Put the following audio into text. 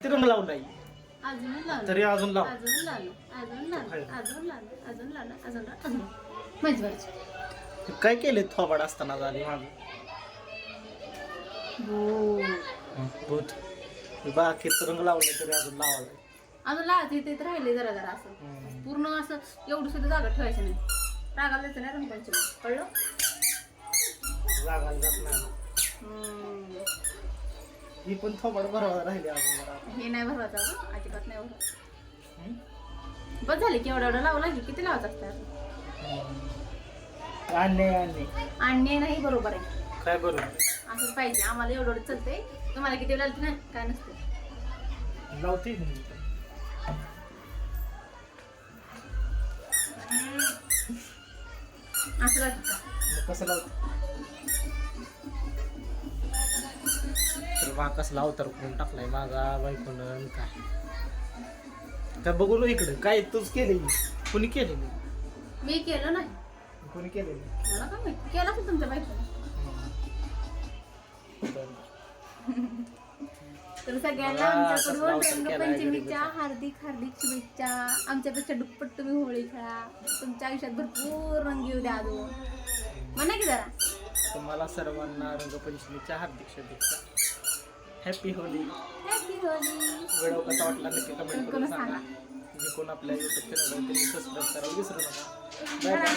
किती रंग लावलाय अजून लावलं. तरी अजून लाव. अजून लावलं. अजून लावलं. अजून लावलं. अजून लावलं. अजून लावलं. अजून माहिती बरं काय केले थोबाड असताना झाली माझं हो भूत. बाकीत रंग लावले तरी अजून लावायला अजून लावायचं ते तर राहिले जरा जरा असं. हम्म. पूर्ण असं एवढं सुद्धा जागा ठेवायचं नाही. रागाला द्यायचं नाही रंगांची कळलं? जात नाही. हम्म. ही पण थोबाड भरवा राहिली अजून जरा हे नाही भरवायचं अगं. अजिबात नाही भरवायचं? बस झाली की एवढं एवढं लावला की किती लावायचं असतं अजून? हम्म. आणणे आणणे आणि नाही बरोबर आहे काय बरोबर असंच पाहिजे आम्हाला एवढं एवढं चालतंय तुम्हाला किती लागते ना काय नसते लावते की मी पण. असं लागतं का मग कसं लावते तर माकास लावतर करून टाकलाय? माझा बायकोनं काय? काय बघू लो इकडे. काय तूच केले कुणी केले मी केलं नाही. कोणी केले मला काय माहिती? केलं असेल तुमच्या बायकोने. तर सगळ्यांना आमच्याकडून रंगपंचमीच्या. हार्दिक हार्दिक शुभेच्छा. आमच्यापेक्षा दुप्पट तुम्ही होळी खेळा. तुमच्या आयुष्यात भरपूर रंग येऊ द्या अजून. म्हणा की जरा. तुम्हाला सर्वांना रंगपंचमीच्या हार्दिक शुभेच्छा. Happy Holi happy Holi video कसा वाटला नक्की कमेंट करून सांगा. जे कोण आपल्या युट्यूब चॅनल सबस्क्राईब करायला विसरू नका. Bye bye.